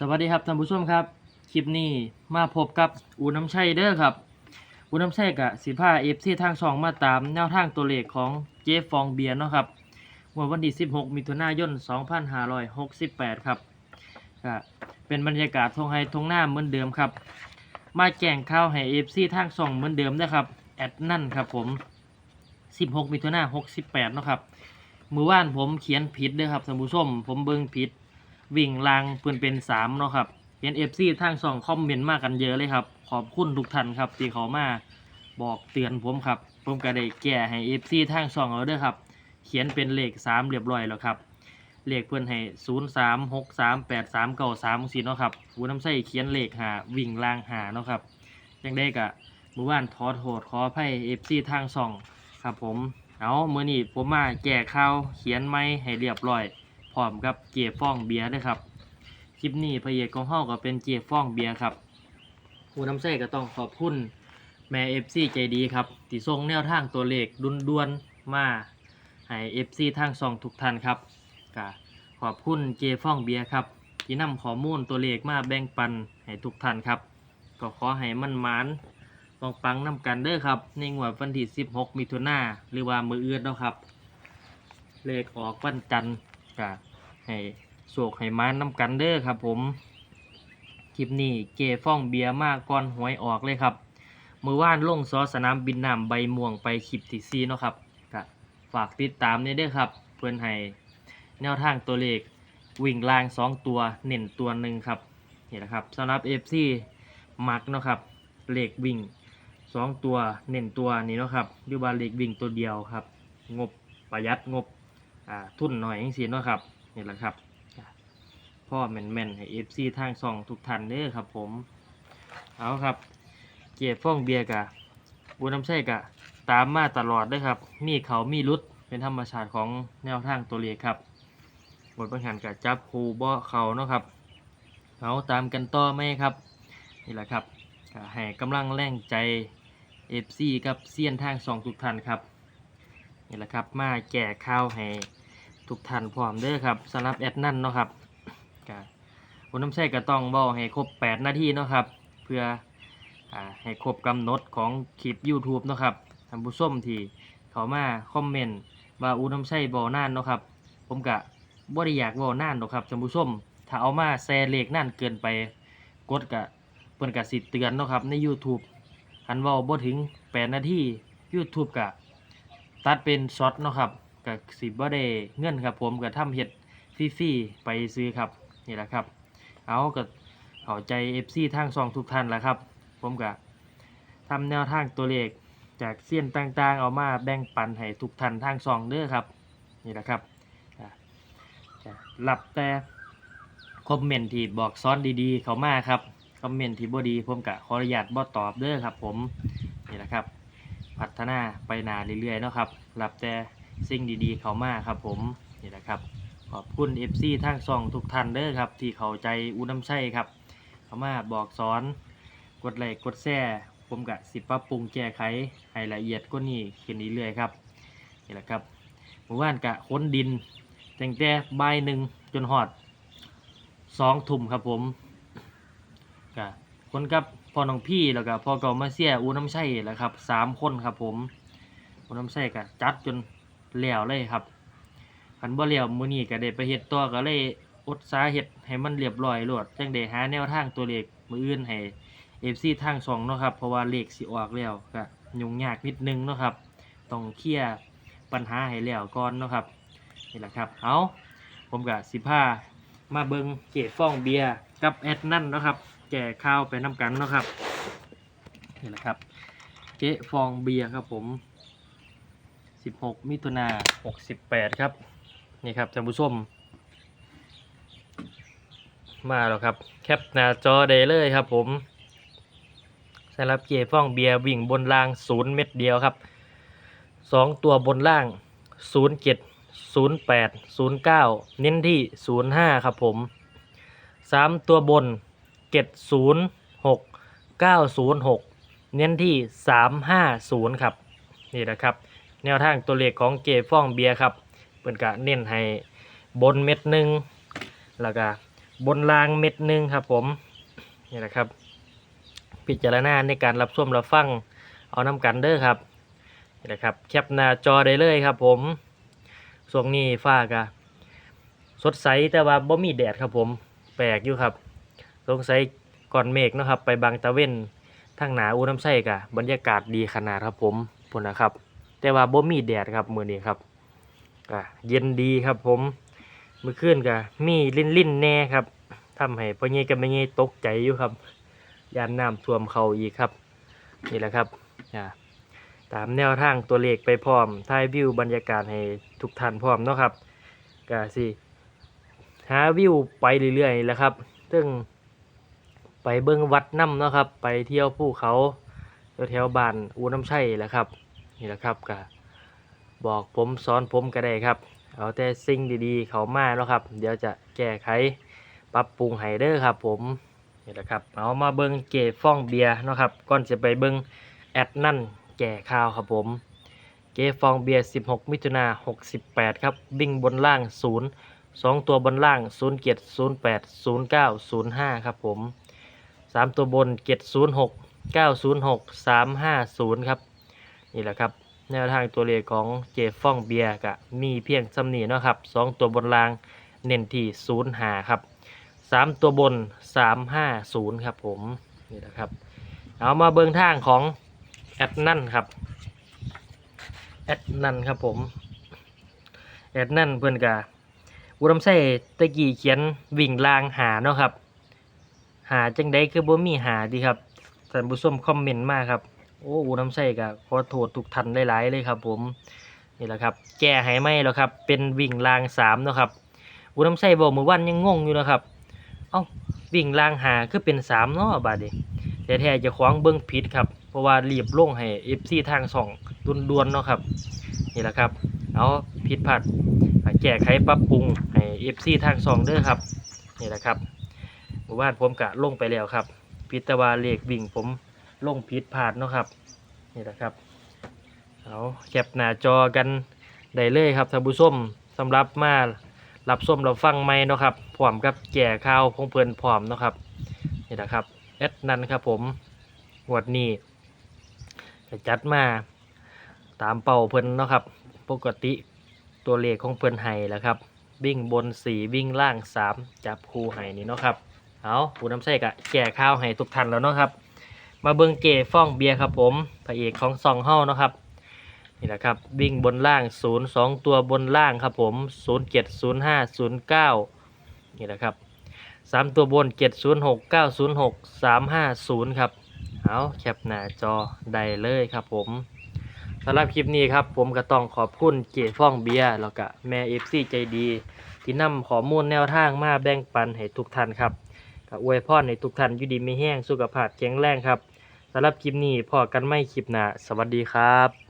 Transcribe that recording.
สวัสดีครับท่านผู้ชมครับ คลิปนี้มาพบกับอูน้ำชัยเด้อครับ อูน้ำชัยกับสิผ้าเอฟซีทางสองมาตามแนวทางตัวเลขของเจฟองเบียร์เนาะครับเมื่อวันที่ 16 มิถุนายน 2568 ครับก็เป็นบรรยากาศทงไฮทงหน้าเหมือนเดิมครับ มาแจ้งข่าวให้เอฟซีทางสองเหมือนเดิมนะครับแอดนั่นครับผม 16 มิถุนายน 68 เนาะครับมือว่านผมเขียนผิดเด้อครับท่านผู้ชมผมเบิ่งผิด วิ่งลางเพื่อนเป็นสามเนาะครับเห็นเอฟซีทางสองคอมเมนต์มากกันเยอะเลยครับ ขอบคุณทุกท่านครับที่เขามาบอกเตือนผมครับ ผมก็ได้แก้ให้เอฟซีทางสองเอาเด้อครับ เขียนเป็นเลขสามเรียบร้อยแล้วครับเลขเพื่อนให้ศูนย์สามหกสามแปดสามเก้าสามสี่เนาะครับหูน้ำใส่เขียนเลขหาวิ่งลางหาเนาะครับยังได้กะมือว่านทอโทษขออภัยเอฟซีทางสองครับผมเอาเมื่อนี้ผมมาแก้ข่าวเขียนไม่ให้เรียบร้อย พร้อมกับเกียร์ฟ้องเบียร์ด้วยครับ คลิปนี้พระเอกของเฮาก็เป็นเกียร์ฟ้องเบียร์ครับผู้นำใช้ก็ต้องขอบคุณแม่เอฟซีใจดีครับที่ส่งแนวทางตัวเลขดุนดวนมาให้เอฟซีทางสองทุกท่านครับก็ขอบคุณเจฟ้องเบียร์ครับที่นำข้อมูลตัวเลขมาแบ่งปันให้ทุกท่านครับ ก็ขอให้มันหมานปังปังๆนำกันเด้อครับ ในงวดวันที่ 16 มิถุนายนหรือว่ามือเอื่นเนาะครับ เลขออกวันจันทร์ก็ ให้โศกให้มานน้ำกันเด้อครับผมคลิปนี้เจฟ้องเบียร์มากก่อนหวยออกเลยครับมือว่านลงซอสนามบินน้ำใบม่วงไปคลิปที่ซีเนาะครับก็ฝากติดตามนี่เด้อครับ เพื่อนให้แนวทางตัวเลขวิ่งล่าง 2 ตัวเน้นตัวหนึ่งครับนี่แหละครับสำหรับ FC มักเนาะครับเลขวิ่ง 2 ตัวเน้นตัวนี้เนาะครับหรือว่าเลขวิ่งตัวเดียวครับ งบประหยัดงบอ่าทุนหน่อยจังซี่เนาะครับ นี่แหละครับอ่าพ่อแม่นๆให้ FC ทางช่องทุกท่านเด้อครับผม เอาครับ เก็บฟ้องเบียร์กะบูน้ำใช่กะ ตามมาตลอดเด้อครับ มีเขามีรุดเป็นธรรมชาติของแนวทางตัวเลขครับบทประหารกะจับคูบ่เขาเนาะครับเอาตามกันต่อไหมครับ นี่แหละครับก็ให้กำลังแรงใจ FC กับเซียนทางสองทุกท่านครับ นี่แหละครับ มาแก่ข้าวให้ ทุกท่านพร้อมเด้อครับสำหรับแอดนั่นเนาะครับก็คุณน้ำใช้ก็ต้องบอกให้ครบ 8 นาทีเนาะครับ เพื่ออให้ครบกำหนดของคลิป YouTube เนาะครับท่านผู้ชมที่เขามาคอมเมนต์ว่าอูน้ำใช้บ่นานเนาะครับ ผมกะบ่ได้อยากบ่นานหรอกครับท่านผู้ชมถ้าเอามาแชร์เลขนั่นเกินไปกดกะเพิ่นกะสิเตือนเนาะครับใน YouTube คันว้าบ่ถึง 8 นาที YouTube กะตัดเป็นช็อตเนาะครับ กับสิบ่ได้เงินครับผมก็ทำเฮ็ดฟรีๆไปซื้อครับนี่แหละครับ เอาก็เข้าใจ FC ทางซองทุกท่านแหละครับ ผมก็ทำแนวทางตัวเลขจากเส้นต่างๆ เอามาแบ่งปันให้ทุกท่านทางซองเด้อครับนี่แหละครับก็จะรับแต่คอมเมนต์ที่บอกซ้อนดีๆ เขามาครับคอมเมนต์ที่บ่ดีผมก็ขออนุญาตบ่ตอบเด้อครับ ผมนี่แหละครับ พัฒนาไปนาเรื่อยๆเนาะครับรับแต่ สิ่งดีๆ เขามาครับผมนี่แหละครับ ขอบคุณ FC ทางช่องทุกท่านเด้อครับ ที่เข้าใจอูน้ำใช่ครับ เขามาบอกสอนกดไลค์กดแชร์ผมกะสิปรับปรุงแก้ไขให้ละเอียดก็นี่ขึ้นเรื่อยๆครับนี่แหละครับเมื่อวานกะค้นดินแต่งแต่บ่ายหนึ่งจนหอดสองทุ่มครับผมกะคนกับพ่อน้องพี่แล้วก็พ่อเก่ามาเสียอูน้ำใช่แหละครับสามคนครับผมอูน้ำใช่กะจัดจน แล้วเลยครับคันบ่แล้วมื้อนี้ก็ได้ไปเฮ็ดต่อก็เลยอดสาเฮ็ดให้มันเรียบร้อยโลดจังได้หาแนวทางตัวเลขมื้ออื่นให้ FC ทางสองเนาะครับเพราะว่าเลขสิออกแล้วก็ยุ่งยากนิดนึงเนาะครับต้องเคลียร์ปัญหาให้แล้วก่อนเนาะครับนี่แหละครับเอาผมกับสิพามาเบิงเกตฟองเบียร์กับแอดนั่นเนาะครับ แก่ข้าวไปน้ำกันเนาะครับนี่แหละครับเจ๊ฟองเบียร์ครับผม 16 มิถุนา68 ครับ นี่ครับท่านผู้ชม มาแล้วครับ แคปหน้าจอได้เลยครับผมสำหรับเจฟ้องเบียร์วิ่งบนล่างศูนย์เม็ดเดียวครับสองตัวบนล่างศูนย์เจ็ดศูนย์แปดศูนย์เก้าเน้นที่ศูนย์ห้าครับผมสามตัวบนเจ็ดศูนย์หกเก้าศูนย์หกเน้นที่สามห้าศูนย์ครับ นี่นะครับ แนวทางตัวเลขของเจฟ้องเบียร์ครับเป็นกะเน้นให้บนเม็ดหนึ่งแล้วก็บนรางเม็ดหนึ่งครับผมนี่แหละครับ พิจารณาในการรับชมรับฟังเอาน้ำกันเด้อครับนี่แหละครับแคปหน้าจอได้เลยครับผมช่วงนี้ฟ้ากะสดใสแต่ว่าบ่มีแดดครับผม แปลกอยู่ครับสงสัยก่อนเมฆนะครับ ไปบางตะเว้นทางหนาอูน้ำไส้กะบรรยากาศดีขนาดครับผมพุ่นนะครับ แต่ว่าบ่มีแดดครับมื้อนี้ครับก็เย็นดีครับผมเมื่อคืนก็มีลิ่นๆแน่ครับทำให้พ่อใหญ่กับแม่ใหญ่ตกใจอยู่ครับยานน้ำท่วมเขาอีกครับ นี่แหละครับอ่าตามแนวทางตัวเลขไปพร้อมถ่ายวิวบรรยากาศให้ทุกท่านพร้อมเนาะครับก็สิหาวิวไปเรื่อยๆแล้วครับ ซึ่งไปเบิ้งวัดน้ำเนาะครับ ไปเที่ยวภูเขาแถวๆบ้านอูน้ำชัยแหละครับ นี่แหละครับก็บอกผมสอนผมก็ได้ครับ เอาแต่สิ่งดีๆ เขามาเนาะครับ เดี๋ยวจะแก้ไขปรับปรุงให้เด้อครับ ผมนี่แหละครับเอามาเบิ้งเกฟ่องเบียร์นะครับก่อนจะไปเบิ้งแอดนั่นแก่ข้าวครับผม เกฟองเบียร์ 16 มิถุนา68 ครับ วิ่งบนล่าง 0 2 ตัวบนล่าง0เกียร08 09 05 ครับผม 3 ตัวบนเกียร06 906 350 ครับ นี่แหละครับ แนวทางตัวเลขของเจฟองเบียร์กะมีเพียงสำนีเนาะครับ2ตัวบนล่างเน้นที่0หาครับสามตัวบนสามห้าศูนย์ครับผมนี่นะครับ เอามาเบิงทางของแอดนั่นครับแอดนั่นครับผมแอดนั่นเพื่อนกาอุดมไส้ตะกี้เขียนวิ่งลางหาเนาะครับ หาจังไดคือบ่มีหาดีครับท่านผู้ชมคอมเมนต์มาครับ อ้อุดมไส้กะขอโทษทุกท่านหลายๆเลยครับ ผมนี่แหละครับ แก้ให้ไหมแล้วครับ เป็นวิ่งลางสามเนาะครับอุดมไส้บอกมื่อวันยังงงอยู่นะครับ เอ้าวิ่งล่างหาคือเป็นสามเนาะบาดนี้แต่แท้จะคว้าของเบิ้งผิดครับเพราะว่ารีบลงให้ FC ทางสองด่วนๆเนาะครับนี่แหละครับ เอาผิดพลาดแก้ไขปรับปรุงให้ FC ทางสองเด้อครับนี่แหละครับหมู่บ้านผมกะลงไปแล้วครับพิตวาเลขวิ่งผม ลงผิดพลาดเนาะครับ นี่แหละครับเอาแคปหน้าจอกันได้เลยครับท่านผู้ชมสำหรับมารับส้มรับฟังไม่เนาะครับพร้อมกับแก่ข้าวพงเพลินพร้อมเนาะครับนี่นะครับเอดนันครับผมงวดนี้จัดมาตามเป่าเพลินเนาะครับ ปกติตัวเลขของเพลินไห้แล้วครับ วิ่งบนสี่วิ่งล่างสามจับคู่ไห้นี่เนาะครับเอาผู้นำใส่กะแก่ข้าวให้ทุกท่านแล้วเนาะครับ มาเบิงเกฟ้องเบียร์ครับผมพระเอกของซองเฮ้านะครับนี่แหละครับวิ่งบนล่าง 0 2 ตัวบนล่างครับผม0 7 0 5 0 9นี่แหละครับ 3 ตัวบน 7 0 6 9 0 6 3 5 0 ครับเอาแคปหน้าจอได้เลยครับผมสำหรับคลิปนี้ครับผมก็ต้องขอบคุณเจฟ่องเบียร์แล้วก็แม่เอฟซีใจดี ที่นำข้อมูลแนวทางมาแบ่งปันให้ทุกท่านครับ ก็อวยพรในทุกท่านอยู่ดีไม่แห้งสุขภาพแข็งแรงครับสำหรับคลิปนี้พอกันไม่คลิปหน้าสวัสดีครับ